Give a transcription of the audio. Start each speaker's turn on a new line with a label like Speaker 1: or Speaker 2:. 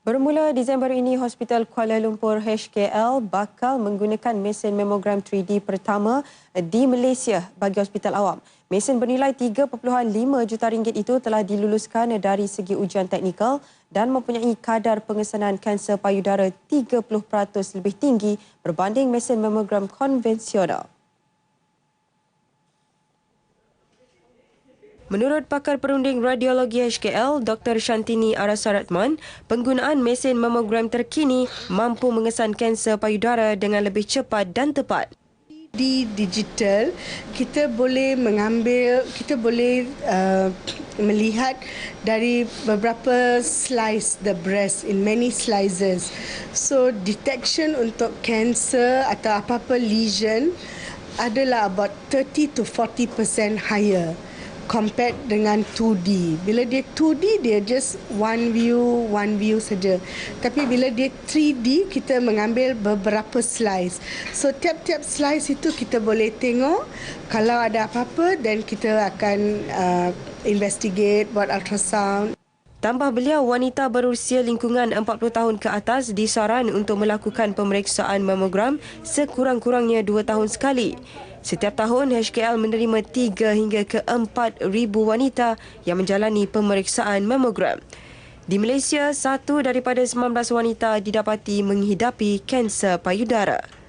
Speaker 1: Bermula Disember ini, Hospital Kuala Lumpur HKL bakal menggunakan mesin mamogram 3D pertama di Malaysia bagi hospital awam. Mesin bernilai 3.5 juta ringgit itu telah diluluskan dari segi ujian teknikal dan mempunyai kadar pengesanan kanser payudara 30% lebih tinggi berbanding mesin mamogram konvensional. Menurut pakar perunding radiologi HKL, Dr. Shantini Arasaratman, penggunaan mesin mamogram terkini mampu mengesan kanser payudara dengan lebih cepat dan tepat.
Speaker 2: Di digital, kita boleh mengambil, kita boleh uh, melihat dari beberapa slice the breast in many slices. So detection untuk cancer atau apa-apa lesion adalah about 30 to 40% higher compared dengan 2D. Bila dia 2D dia just one view, one view saja. Tapi bila dia 3D kita mengambil beberapa slice. So tiap-tiap slice itu kita boleh tengok kalau ada apa-apa dan kita akan uh, investigate buat ultrasound.
Speaker 1: Tambah beliau, wanita berusia lingkungan 40 tahun ke atas disaran untuk melakukan pemeriksaan mamogram sekurang-kurangnya 2 tahun sekali. Setiap tahun, HKL menerima 3 hingga ke 4 ribu wanita yang menjalani pemeriksaan mamogram. Di Malaysia, satu daripada 19 wanita didapati menghidapi kanser payudara.